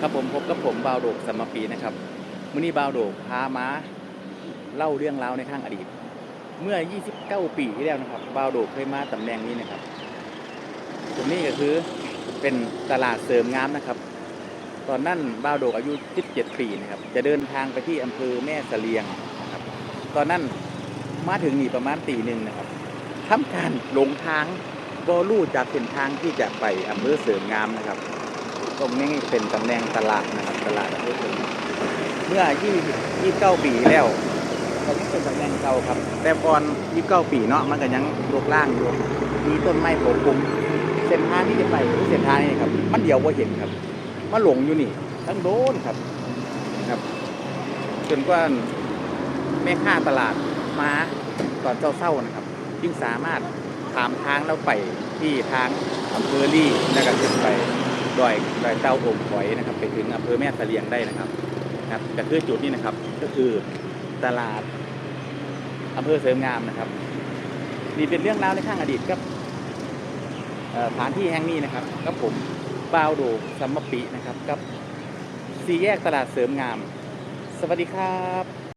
ครับผมพบกับผมบาวโดกสมปีนะครับมื้อนี้บาวโดกพามาเล่าเรื่องราวในข้างอดีต เมื่อ 29 ปีที่แล้วนะครับ บาวโดกเคยมาตำแหน่งนี้นะครับ ตรงนี้ก็คือเป็นตลาดเสริมงามนะครับ ตอนนั้นบาวโดกอายุ 17 ปีนะครับ จะเดินทางไปที่อำเภอแม่เสลียงนะครับ ตอนนั้นมาถึงนี่ประมาณตีหนึ่งนะครับทำการหลงทางบอลู่จากเส้นทางที่จะไปอำเภอเสริมงามนะครับ ตรงนี้เป็นตำแหน่งตลาดนะครับตลาดอำเภอเสริมงามเมื่อ20 29ปีแล้วตรงนี้เป็นตำแหน่งเก่าครับ แต่ก่อน29ปีเนาะมันก็ยังรกล่างอยู่มีต้นไม้ปกคลุมเส้นทางที่จะไปเส้นทางนี้ครับ มันเดียวว่าเห็นครับมาหลงอยู่นี่ทั้งโดนครับครับ จนกว่าแม่ค้าตลาดมาตอนเศร้าๆนะครับ จึงสามารถถามทางแล้วไปที่ทางอำเภอลี่แล้วก็ขึ้นไป ดอยดอยเต้าโอมหอยนะครับไปถึงอำเภอแม่ตะเลียงได้นะครับนะครับก็คือจุดนี้นะครับ ก็คือตลาดอำเภอเสริมงามนะครับ นี่เป็นเรื่องราวในข้างอดีตครับสถานที่แห่งนี้นะครับกับผมบาวโดสัมมปินะครับกับสี่แยกตลาดเสริมงาม สวัสดีครับ